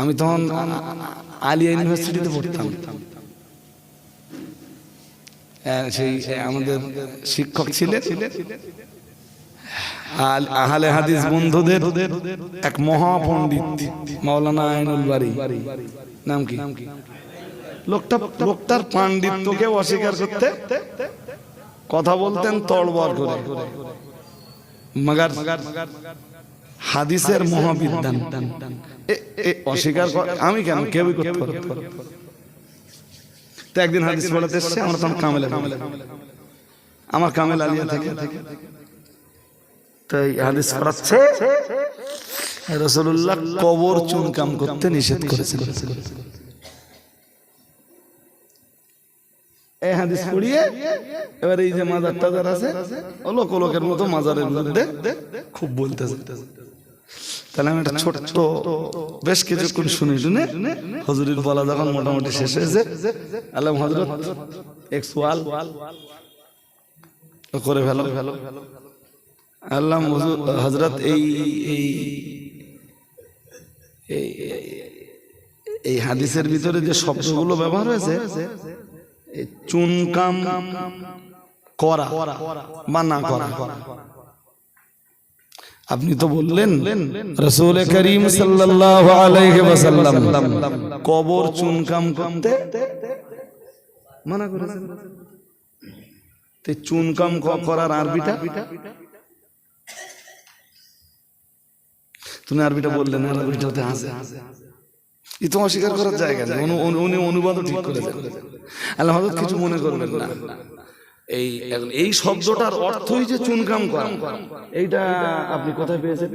আমি তখন আলিয়া ইউনিভার্সিটিতে পড়তাম। সেই আমাদের শিক্ষক ছিলেন। হাদিস বন্ধুদের এক মহাপণ্ডিত আইনুল বাড়ি নাম কি? লোকটা লোকটার পাণ্ডিত্যকে অস্বীকার করতে কথা বলতেন তড়বড় করে। হাদিসের মহাবিদ্যান অস্বীকার আমি কেন? কেউই করতে পারব তো একদিন হাদিস পড়াতে এসছে আমরা তখন কামেলে আমার কামেল আলিয়া থেকে। তাই হাদিস পড়াচ্ছে রসুল্লাহ কবর চুনকাম করতে নিষেধ করেছেন এই হাদিস পড়িয়ে এবার এই যে মাজার টাজার আছে লোক লোকের মতো মাজারের বিরুদ্ধে খুব বলতেছে। তাহলে আমি একটা ছোট্ট বেশ কিছুক্ষণ শুনে শুনে বলা যখন মোটামুটি শেষ হয়েছে আলম হজরত আল্লাহ হজরত এই এই, এই- হাদিসের ভিতরে যে শব্দগুলো ব্যবহার হয়েছে চুনকাম করা বা না করা। আপনি তো বললেন রসুল করিম ওয়াসাল্লাম কবর চুনকাম করতে মানা করেছেন? চুনকাম করার আরবিটা? তুমি আরবিটা বললেন আর আরবিটাতে হাসে। ই তো অস্বীকার করার জায়গা নেই। উনি- অনুবাদও ঠিক করেছেন। আল্লাহ কিছু মনে করবেন না। এই এই শব্দটার অর্থই যে চুনকাম করা। এইটা আপনি কোথায় পেয়েছেন?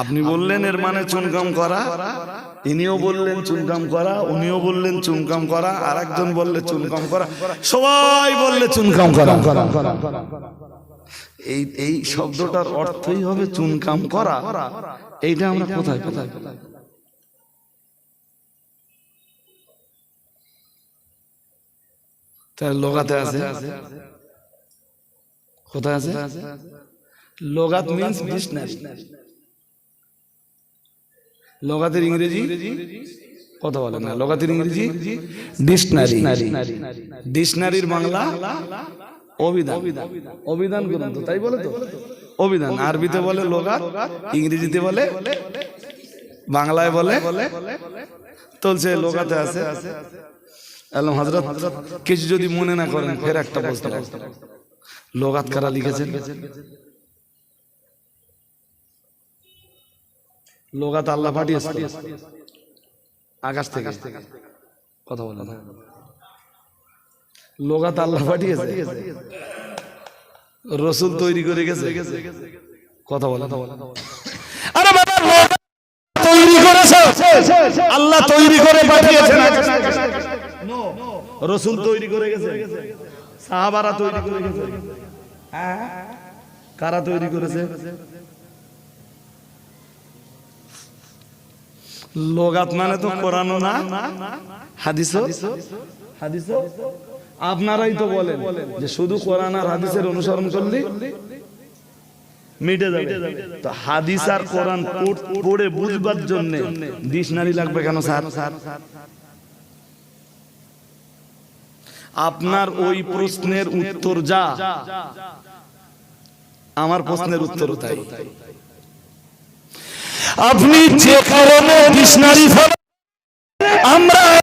আপনি বললেন এর মানে চুনকাম করা। ইনিও বললেন চুনকাম করা উনিও বললেন চুনকাম করা আর একজন বললে চুনকাম করা। সবাই বললে চুনকাম করা। এই এই শব্দটার অর্থই হবে চুনকাম করা। এইটা আমরা কোথায় কোথায় লোগাতে আছে। কোথায় আছে? লোগাত মিন্স ডিকশনারি লোগাতের ইংরেজি? কথা বলে না। লোগাতের ইংরেজি? ডিকশনারি ডিকশনারির বাংলা? অভিধান অভিধান। গ্রন্থ তাই বলে তো? অভিধান আরবিতে বলে লোগাত ইংরেজিতে বলে বাংলায় বলে চলছে আছে। আলম হজরত কিছু যদি মনে না করেন ফের একটা বলতে লোগাত কারা লিখেছেন? লোগাত আল্লাহ পাঠিয়েছে। আকাশ থেকে। কথা বলে না লোগাত আল্লাহ পাঠিয়েছে। রসুল তৈরি করে গেছে। কথা বলে আরে বাবা লোগাত তৈরি করেছে। আল্লাহ তৈরি করে পাঠিয়েছেন রসুল তৈরি করে গেছে। সাহাবারা তৈরি করে গেছে। হ্যাঁ? কারা তৈরি করেছে? লোগাত মানে তো কোরআন না হাদিস হাদিস আপনারাই তো বলেন যে শুধু কোরআন আর হাদিসের অনুসরণ করলে মিটে যাবে। তো হাদিস আর কোরআন পড়ে বুঝবার জন্য ডিকশনারি লাগবে কেন স্যার? আপনার ওই প্রশ্নের উত্তর যা। আমার প্রশ্নের উত্তর তাই। আপনি যে কারণে ডিকশনারি আমরা ইমাম আবু হানিফাকে ফলো করি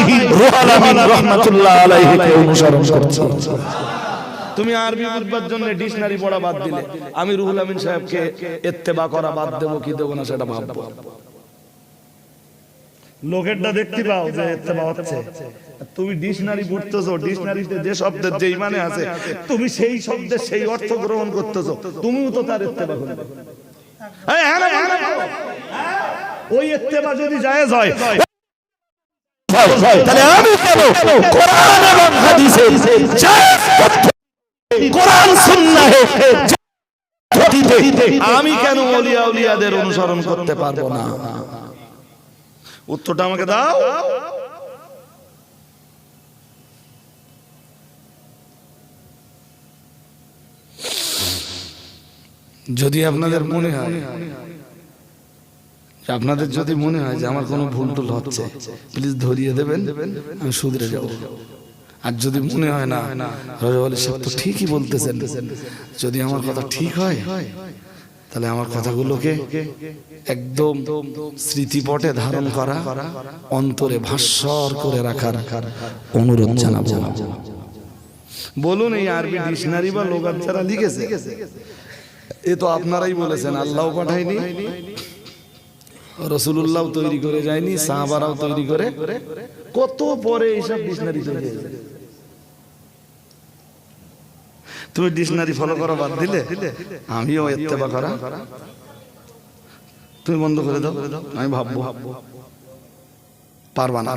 আলিম রুহুল আমিন রহমাতুল্লাহ আলাইহিকে অনুসরণ করছি তুমি আরবি বুঝবার জন্য ডিকশনারি পড়া বাদ দিলে আমি রুহুল আমিন সাহেবকে ইত্তেবা করা বাদ দেবো কি দেবো না সেটা ভাববো লোকেরটা দেখতে পাও যে ইত্তেবা হচ্ছে তুমি ডিকশনারি পড়তেছো ডিকশনারিতে যে শব্দের যেই মানে আছে তুমি সেই শব্দের সেই অর্থ গ্রহণ করতেছো তুমিও তো তার ইত্তেবা করবে এই, হ্যাঁ না, হ্যাঁ ওই ইত্তেবা যদি জায়েজ হয় তাহলে আমি কেন কোরআন এবং হাদিসে কোরআন সুন্নাহে আমি কেন অলিয়া উলিয়াদের অনুসরণ করতে পারব না? উত্তরটা আমাকে দাও। যদি আপনাদের মনে হয় আপনাদের যদি মনে হয় যে আমার কোনো ভুল টুল হচ্ছে প্লিজ ধরিয়ে দেবেন আমি শুধরে যাব। আর যদি মনে হয় না রজব আলী সাহেব তো ঠিকই বলতেছেন যদি আমার কথা ঠিক হয় তাহলে আমার কথাগুলোকে একদম স্মৃতিপটে ধারণ করা অন্তরে ভাস্বর করে রাখার অনুরোধ জানাব। বলুন এই আরবি ডিকশনারি বা লোকাল যারা লিখেছে? এ তো আপনারাই বলেছেন আল্লাহ পাঠায়নি। রসুল্লাহ তৈরি করে যায়নি সাহাবারাও তৈরি করে। কত পরে এইসব ডিকশনারি তৈরি হয়েছে তুমি ডিকশনারি ফলো করা বাদ দিলে? আমিও এত্তেবা করা। তুমি বন্ধ করে দাও আমি ভাববো। পারবা না।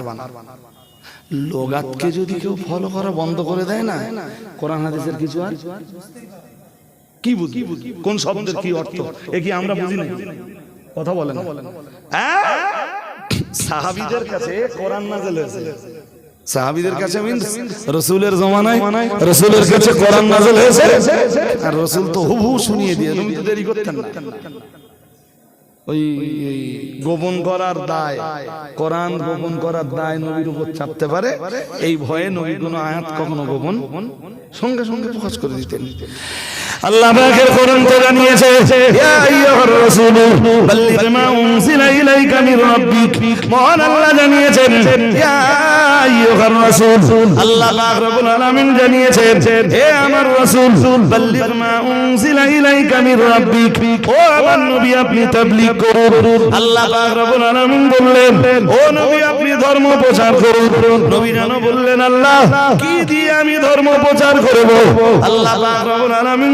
লোগাতকে যদি কেউ ফলো করা বন্ধ করে দেয় না কোরআন হাদিসের কিছু আর? কি বুঝি কোন শব্দের কি অর্থ? এ কি আমরা বুঝি না কথা বলেন হ্যাঁ? সাহাবীদের কাছে কোরআন নাযিল হয়েছে। সাহাবীদের কাছে রসুলের জমানায় রসুলের কাছে কোরআন নাযিল হয়েছে। আর রসুল তো হুবহু শুনিয়ে দিয়ে তুমি তো দেরি করতেন না। ওই গোপন করার দায় কোরআন গোপন করার দায় নবীর উপর চাপতে পারে। এই ভয়ে নবী কোনো আয়াত কখনো গোপন? সঙ্গে সঙ্গে প্রকাশ করে দিতেন। আল্লাহ পাকের কোরআন তো জানিয়েছে, ইয়া আইয়ুহার রাসূল বাল্লিগ মা উনজিলা ইলাইকা মির রাব্বিক। মহান আল্লাহ জানিয়েছেন, ইয়া আইয়ুহার রাসূল, আল্লাহ পাক রব্বুল আলামিন জানিয়েছেন, হে আমার রাসূল বাল্লিগ মা উনজিলা ইলাইকা মির রাব্বিক। ও আমার নবী, আপনি তাবলীগ করুন। আল্লাহ পাক রব্বুল আলামিন বললেন, ও নবী, আপনি ধর্ম প্রচার করুন। নবী জানো বললেন, আল্লাহ, কি দিয়ে আমি ধর্ম প্রচার করব? আল্লাহ পাক রব্বুল আলামিন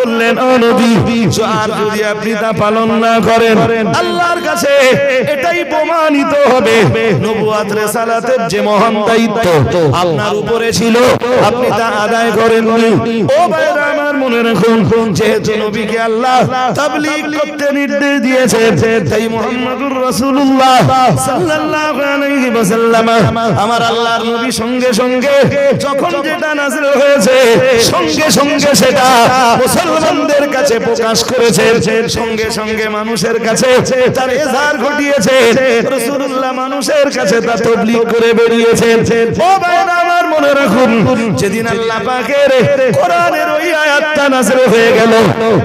বললেন, ও নবী আর যদি আপনি তা পালন না করেন, আল্লাহর কাছে এটাই প্রমাণিত হবে। নবুয়াত রিসালাতের যে মহান দায়িত্ব আপনার উপরে ছিল, আপনি তা আদায় করেননি। ও ভাইরা আমার মনে রাখুন, যেহেতু নবীকে আল্লাহ তাবলীগ করতে নির্দেশ দিয়েছেন, তাই মুহাম্মদুর রাসূলুল্লাহ সাল্লাল্লাহু আলাইহি ওয়াসাল্লাম আমার আল্লাহর নবী সঙ্গে সঙ্গে যখন যেটা নাযিল হয়েছে, সঙ্গে সঙ্গে সেটা মুসলমানদের কাছে প্রকাশ করেছে, সঙ্গে সঙ্গে মানুষের কাছে তার এজার ঘটিয়েছে, রাসূলুল্লাহ মানুষের কাছে তা তাবলীগ করে বেরিয়েছেন। ও ভাইরা মনে রাখুন, যেদিন আল্লাহ পাকের কোরআনের ওই আয়াতটা নাযিল হয়ে গেল,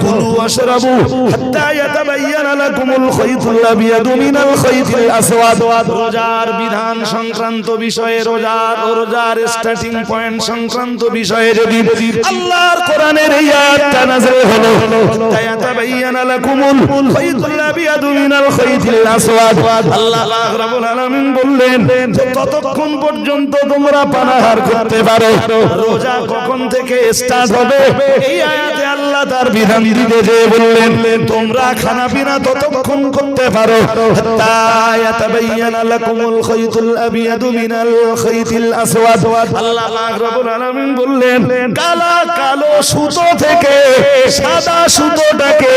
কুলু ওয়াশরাবু হাত্তা ইয়াতাবায়ানা লাকুমুল খাইতুল আবিয়াদু মিনাল খাইতিল আসওয়াদ। রোজার বিধান সংক্রান্ত বিষয়ে, রোজার রোজার স্টার্টিং পয়েন্ট সংক্রান্ত বিষয়ে যদি আল্লাহর কোরআনের এই আয়াতটা নাযিল হলো, হাত্তা ইয়াতাবায়ানা লাকুমুল খাইতুল আবিয়াদু মিনাল খাইতিল আসওয়াদ। আল্লাহ রব্বুল আলামিন বললেন, যে ততক্ষণ পর্যন্ত তোমরা পানাহার করতে পারো। রোজা কখন থেকে স্টার্ট হবে? এই আয়াতে আল্লাহ তার বিধান দিতে যে বললেন, তোমরা খানা পিনা ততক্ষণ করতে পারো। হাত্তা ইয়াতাবায়ানা লাকুমুল খাইতুল আবিয়াদু মিনাল খাইতিল আসওয়াদ আল্লাহ পাক রব্বুল আলামিন বললেন, কালা কালো সুতো থেকে সাদা সুতোটাকে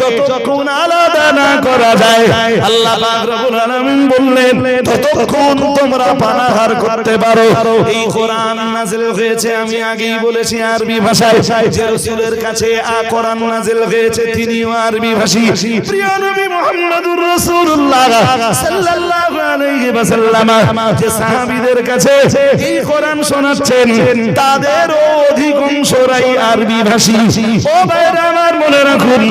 যতক্ষণ আলাদা না করা যায়। আল্লাহ পাক রব্বুল আলামিন বললেন, ততক্ষণ তোমরা পানাহার করতে পারো। এই কোরআন নাযিল হয়েছে, আমি আগেই বলেছি আরবি ভাষায়, যে রসুলের কাছে আ কোরআন নাজিল হয়েছে, তিনিও আরবি ভাষী। প্রিয় নবী মুহাম্মদুর রাসূলুল্লাহ সাল্লাল্লাহু যে সাহাবীদের কাছে এই কোরআন শোনাচ্ছেন, তাদের অধিকাংশরাই আরবি ভাষী ও ভাইরা আমার মনে রাখুন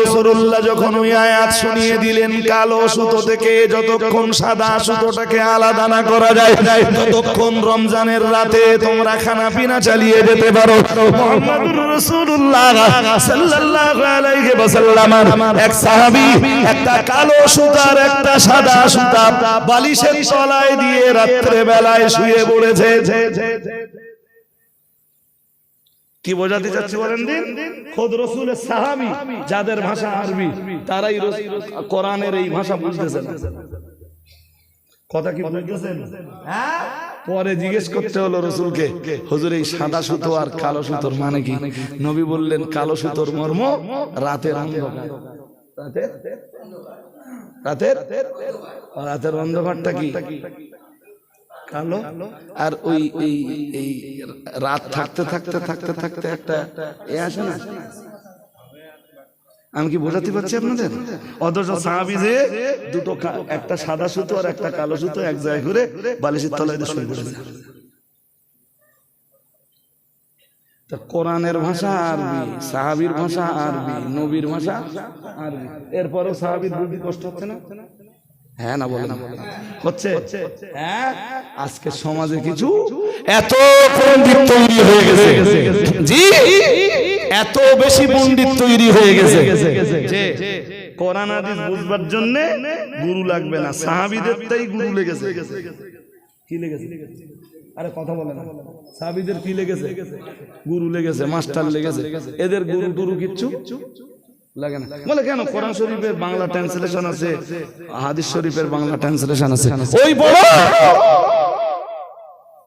রাসূলুল্লাহ যখন ওই আয়াত শুনিয়ে দিলেন, কালো সুতো থেকে যতক্ষণ সাদা সুতোটাকে আলাদা না করা যায়, ততক্ষণ রমজানের রাতে তোমরা খানা পিনা চালিয়ে যেতে পারো। রাসূলুল্লাহ সাল্লাল্লাহু আলাইহি ওয়াসাল্লাম, এক সাহাবী, একটা কালো সুতার একটা সাদা সুতা বালিশের তলায় দিয়ে রাত্রে বেলায় শুয়ে পড়েছে। কি বোঝাতে চাচ্ছি বলেন দিন? খোদ রসুলের সাহাবী যাদের ভাষা আরবি তারাই কোরআনের এই ভাষা বুঝতেছে না। কথা কি বুঝতেছেন? হ্যাঁ? পরে জিজ্ঞেস করতে হলো রসুলকে হুজুর এই সাদা সুতো আর কালো সুতোর মানে কি? নবী বললেন কালো সুতোর মর্ম রাতের অন্ধকার। রাতের রাতের রাতের অন্ধকারটা কি? কালো? আর ওই, এই এই রাত থাকতে থাকতে থাকতে থাকতে একটা এ আসে না? আমি কি বোঝাতে পারছি আপনাদের? অথচ সাহাবি যে দুটো একটা সাদা সুতো আর একটা কালো সুতো এক জায়গায় ঘুরে বালিশের তলায় শুয়ে পড়েছে। তা কোরআনের ভাষা আরবি সাহাবির ভাষা আরবি নবীর ভাষা আরবি। এরপরেও সাহাবির বুদ্ধি কষ্ট হচ্ছে না? হ্যাঁ না বলে না হচ্ছে? হ্যাঁ? আজকে সমাজে কিছু এত পণ্ডিত তৈরি হয়ে গেছে। জি? এত বেশি পণ্ডিত তৈরি হয়ে গেছে। যে কোরআন হাদিস বুঝবার জন্য গুরু লাগবে না। সাহাবীদের তাই গুরু লেগেছে। কি লেগেছে? আরে কথা বলে না। সাবিদের কি লেগেছে? গুরু লেগেছে, মাস্টার লেগেছে। এদের গুরু গুরু কিচ্ছু বাংলা ট্রান্সলেশন আছে, হাদিস শরীফের বাংলা ট্রান্সলেশন আছে। ওই বড়!